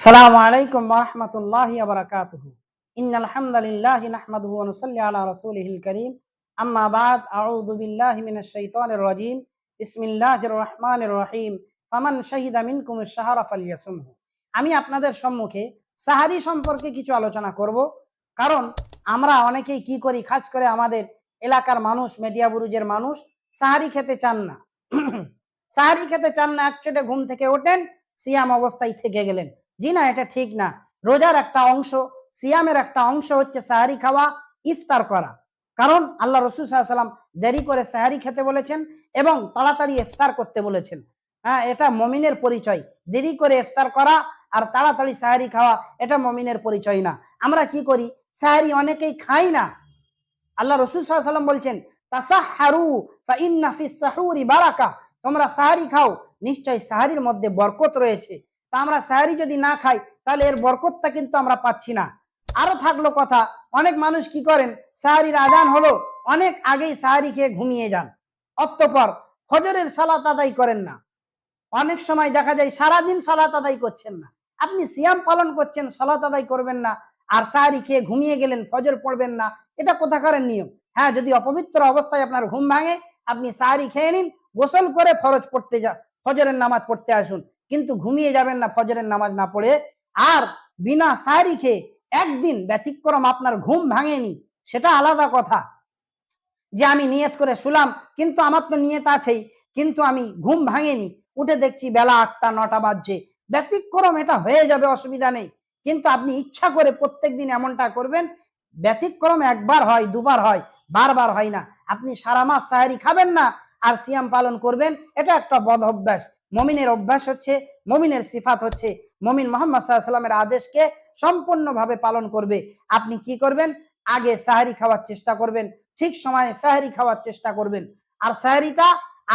সালামু আলাইকুম রহমতুল্লাহি আবরাকাতুহু ইন আলহামদুলিল্লাহি নাহমাদুহু ওয়া নুসাল্লি আলা রাসূলিহিল কারীম। আম্মা বাদ, আউযু বিল্লাহি মিনাশ শাইতানির রাজীম। বিসমিল্লাহির রহমানির রহিম। ফামান শাহিদা মিনকুমুশ শাহরা ফালইয়াসুমহু আমি আপনাদের সম্মুখে সাহারি সম্পর্কে কিছু আলোচনা করব। কারণ আমরা অনেকেই কি করি, খাস করে আমাদের এলাকার মানুষ মেডিয়া বুরুজের মানুষ, সাহারি খেতে চান না। সাহারি খেতে চান না, এক ঘুম থেকে ওঠেন, সিয়াম অবস্থায় থেকে গেলেন। জি না, এটা ঠিক না। রোজার একটা অংশ, সিয়ামের একটা অংশ হচ্ছে সাহারি খাওয়া, ইফতার করা। কারণ আল্লাহ রসুল সাল্লাম দেরি করে সাহারি খেতে বলেছেন এবং তাড়াতাড়ি ইফতার করতে বলেছেন। হ্যাঁ এটা মমিনের পরিচয়। দেরি করে ইফতার করা আর তাড়াতাড়ি সাহারি খাওয়া, এটা মমিনের পরিচয় না। আমরা কি করি? সাহারি অনেকেই খাই না। আল্লাহ রসুল সাল্লাম বলছেন তাসাহারু বারাকা। তোমরা সাহারি খাও, নিশ্চয় সাহারির মধ্যে বরকত রয়েছে। তা আমরা সাহারি যদি না খাই, তাহলে এর বরকতটা কিন্তু আমরা পাচ্ছি না। আরও থাকল কথা, অনেক মানুষ কি করেন সাহারির আজান হলো, অনেক আগেই সাহারি খেয়ে ঘুমিয়ে যান। অতঃপর ফজরের সালাত আদায় করেন না। অনেক সময় দেখা যায় সারাদিন সালাত আদায় করছেন না। আপনি সিয়াম পালন করছেন, সালাত আদায় করবেন না, আর সাহারি খেয়ে ঘুমিয়ে গেলেন, ফজর পড়বেন না, এটা কোথাকারের নিয়ম? হ্যাঁ যদি অপবিত্র অবস্থায় আপনার ঘুম ভাঙে, আপনি সাহারি খেয়ে নিন, গোসল করে ফরজ পড়তে যা, ফজরের নামাজ পড়তে আসুন। কিন্তু ঘুমিয়ে যাবেন না, ফজরের নামাজ না পড়ে। আর বিনা সাহারি খেয়ে একদিন ব্যতিক্রম আপনার ঘুম ভাঙেনি, সেটা আলাদা কথা। যে আমি নিয়ত করে শুলাম, কিন্তু আমার তো নিয়ত আছেই, কিন্তু আমি ঘুম ভাঙেনি। উঠে দেখছি বেলা আটটা, নটা বাজছে। ব্যতিক্রম এটা হয়ে যাবে, অসুবিধা নেই। কিন্তু আপনি ইচ্ছা করে প্রত্যেক দিন এমনটা করবেন, ব্যতিক্রম একবার হয়, দুবার হয়, বারবার হয় না। আপনি সারা মাস সাহারি খাবেন না, আর সিয়াম পালন করবেন, এটা একটা বদ অভ্যাস। মমিনের অভ্যাস হচ্ছে, মমিনের সিফাত হচ্ছে, মমিন মোহাম্মদ সাল্লামের আদেশকে সম্পূর্ণভাবে পালন করবে। আপনি কি করবেন? আগে সাহারি খাওয়ার চেষ্টা করবেন, ঠিক সময়ে সাহারি খাওয়ার চেষ্টা করবেন। আর সাহারিটা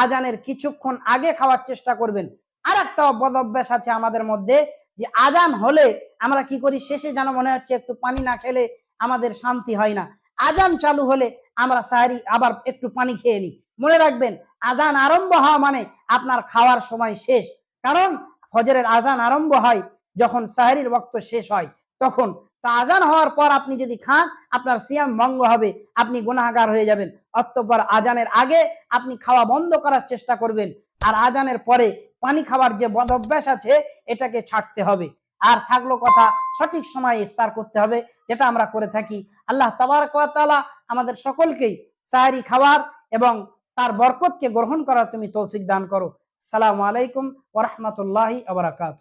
আজানের কিছুক্ষণ আগে খাওয়ার চেষ্টা করবেন। আর একটা বদ অভ্যাস আছে আমাদের মধ্যে, যে আজান হলে আমরা কি করি? শেষে যেন মনে হচ্ছে একটু পানি না খেলে আমাদের শান্তি হয় না। আজান চালু হলে আমরা সাহারি আবার একটু পানি খেয়ে নিই। মনে রাখবেন আজান আরম্ভ হওয়া মানে আপনার খাওয়ার সময় শেষ। কারণ ফজরের আজান আরম্ভ হয় যখন সাহারির বক্ত শেষ হয়, তখন তো আজান হওয়ার পর আপনি যদি খান, আপনার সিয়াম ভঙ্গ হবে, আপনি গুনাহগার হয়ে যাবেন। অতঃপর আজানের আগে আপনি খাওয়া বন্ধ করার চেষ্টা করবেন আর আজানের পরে পানি খাওয়ার যে বদ অভ্যাস আছে, এটাকে ছাড়তে হবে। আর থাকল কথা সঠিক সময়ে ইফতার করতে হবে, যেটা আমরা করে থাকি। আল্লাহ তাবারকালা আমাদের সকলকেই সাহারি খাওয়ার এবং তার বরকতকে গ্রহণ করার তুমি তৌফিক দান করো। সালামু আলাইকুম ওরহমতুল্লাহি আবরাকাত